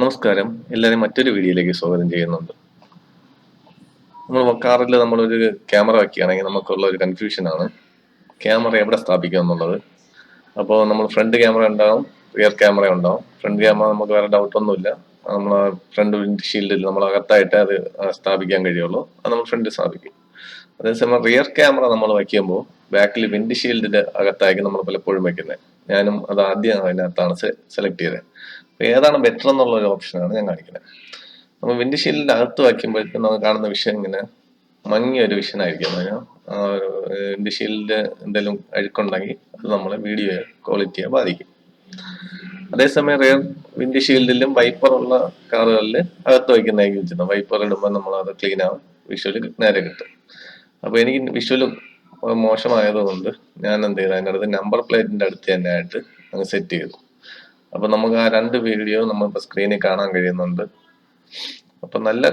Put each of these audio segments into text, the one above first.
നമസ്കാരം. എല്ലാവരും മറ്റൊരു വീഡിയോയിലേക്ക് സ്വാഗതം ചെയ്യുന്നുണ്ട്. നമ്മൾ കാറിൽ നമ്മളൊരു ക്യാമറ വയ്ക്കുകയാണെങ്കിൽ നമുക്കുള്ള ഒരു കൺഫ്യൂഷനാണ് ക്യാമറ എവിടെ സ്ഥാപിക്കുക എന്നുള്ളത്. അപ്പോൾ നമ്മൾ ഫ്രണ്ട് ക്യാമറ ഉണ്ടാവും റിയർ ക്യാമറ ഉണ്ടാവും. ഫ്രണ്ട് ക്യാമറ നമുക്ക് വേറെ ഡൗട്ടൊന്നുമില്ല നമ്മൾ ഫ്രണ്ട് വിൻഡ് ഷീൽഡിൽ നമ്മൾ അകത്തായിട്ട് അത് സ്ഥാപിക്കാൻ കഴിയുള്ളൂ. അത് നമ്മൾ ഫ്രണ്ട് സ്ഥാപിക്കും. അതേസമയം റിയർ ക്യാമറ നമ്മൾ വയ്ക്കുമ്പോൾ ബാക്കിൽ വിൻഡ് ഷീൽഡിന്റെ അകത്തായിരിക്കും നമ്മൾ പലപ്പോഴും വയ്ക്കുന്നത് ഞാനും അത് ആദ്യം അതിനകത്താണ് സെലക്ട് ചെയ്തത് ഏതാണ് ബെറ്റർ എന്നുള്ള ഒരു ഓപ്ഷനാണ് ഞാൻ കാണിക്കുന്നത് നമ്മൾ വിൻഡ് ഷീൽഡിന്റെ അകത്ത് വയ്ക്കുമ്പോഴത്തേക്കും നമുക്ക് കാണുന്ന വിഷയം ഇങ്ങനെ മങ്ങിയ ഒരു വിഷൻ ആയിരിക്കും അതിന് വിൻഡ് എന്തെങ്കിലും അഴുക്കുണ്ടെങ്കിൽ അത് നമ്മളെ വീഡിയോ ക്വാളിറ്റിയെ ബാധിക്കും. അതേസമയം റിയർ വിൻഡ് ഷീൽഡിലും വൈപ്പർ ഉള്ള കാറുകളിൽ അകത്ത് വയ്ക്കുന്നതായിരിക്കും ഉചിതം വൈപ്പർ ഇടുമ്പോൾ നമ്മൾ അത് ക്ലീൻ ആവും. വിഷ്വൽ നേരെ കിട്ടും. അപ്പോൾ എനിക്ക് വിഷ്വൽ മോശമായതുകൊണ്ട് ഞാൻ എന്ത് ചെയ്തു? അതിന്റെ അടുത്ത് നമ്പർ പ്ലേറ്റിന്റെ അടുത്ത് തന്നെ ആയിട്ട് അങ്ങ് സെറ്റ് ചെയ്തു. അപ്പൊ നമുക്ക് ആ രണ്ട് വീഡിയോ നമ്മളിപ്പോ സ്ക്രീനിൽ കാണാൻ കഴിയുന്നുണ്ട്. അപ്പൊ നല്ല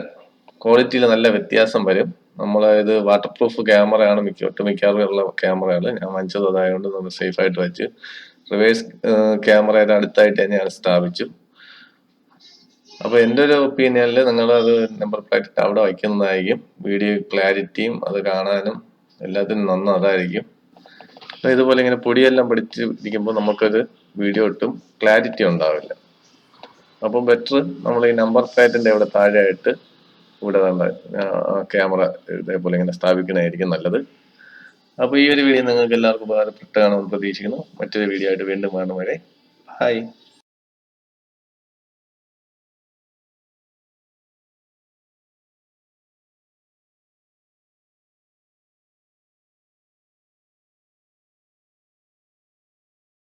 ക്വാളിറ്റിയിൽ നല്ല വ്യത്യാസം വരും. നമ്മൾ ഇത് വാട്ടർ പ്രൂഫ് ക്യാമറയാണ് മിക്ക ഒട്ടുമിക്കാറും ഉള്ള ക്യാമറയാണ് ഞാൻ വാങ്ങിച്ചത് അതായതുകൊണ്ട് നമ്മൾ സേഫ് ആയിട്ട് വെച്ച് റിവേഴ്സ് ക്യാമറയുടെ അടുത്തായിട്ട് തന്നെ ഞാൻ സ്ഥാപിച്ചു. അപ്പൊ എന്റെ ഒരു ഒപ്പീനിയനിൽ നിങ്ങൾ അത് നമ്പർ പ്ലേറ്റ് അവിടെ വയ്ക്കുന്നതായിരിക്കും. വീഡിയോ ക്ലാരിറ്റിയും അത് കാണാനും എല്ലാത്തിനും നന്ന അതായിരിക്കും. അപ്പൊ ഇതുപോലെ ഇങ്ങനെ പൊടിയെല്ലാം പിടിച്ച് ഇരിക്കുമ്പോൾ നമുക്കൊരു വീഡിയോ ഒട്ടും ക്ലാരിറ്റി ഉണ്ടാവില്ല. അപ്പം ബെറ്റർ നമ്മൾ ഈ നമ്പർ പ്ലേറ്റിന്റെ ഇവിടെ താഴെയായിട്ട് ഇവിടെ നമ്മുടെ ക്യാമറ ഇതേപോലെ ഇങ്ങനെ സ്ഥാപിക്കുന്നതായിരിക്കും നല്ലത്. അപ്പോൾ ഈ ഒരു വീഡിയോ നിങ്ങൾക്ക് എല്ലാവർക്കും ഉപകാരപ്പെട്ടാണെന്ന് പ്രതീക്ഷിക്കുന്നു. മറ്റൊരു വീഡിയോ ആയിട്ട് വീണ്ടും കാണും വരെ. ഹായ്